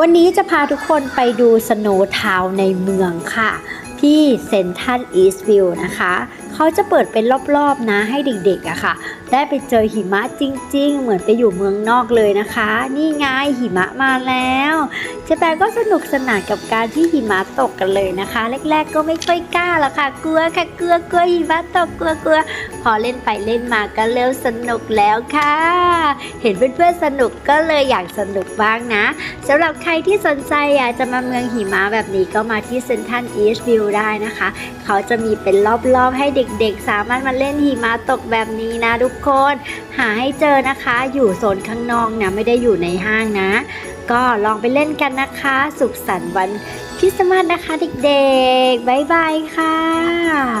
วันนี้จะพาทุกคนไปดูสโนว์ทาวในเมืองค่ะ ที่เซนทันอีสต์วิวนะคะเขาจะเปิดเป็นรอบๆนะให้เด็กๆอะค่ะ ได้ไปเจอหิมะจริง ๆ เหมือนไปอยู่เมืองนอกเลยนะคะ นี่ไงหิมะมาแล้วเจแปนก็สนุกสนานกับการที่หิมะตกกันเลยนะคะ แรกๆ ก็ไม่ค่อยกล้าหรอกค่ะ กลัวค่ะกลัวกลัวหิมะตกกลัวกลัวพอเล่นไปเล่นมาก็เริ่มสนุกแล้วค่ะ เห็นเพื่อนๆสนุกก็เลยอยากสนุกบ้างนะสำหรับใครที่สนใจอยากจะมาเมืองหิมะแบบนี้ก็มาที่เซนทันอีสต์วิวได้นะคะ เขาจะมีเป็นรอบๆให้เด็กเด็กๆ สามารถมาเล่นหิมะตกแบบนี้นะทุกคน หาให้เจอนะคะ อยู่โซนข้างนอกนะไม่ได้อยู่ในห้างนะ ก็ลองไปเล่นกันนะคะ สุขสันต์วันคริสต์มาสนะคะเด็กๆบ๊ายบายค่ะ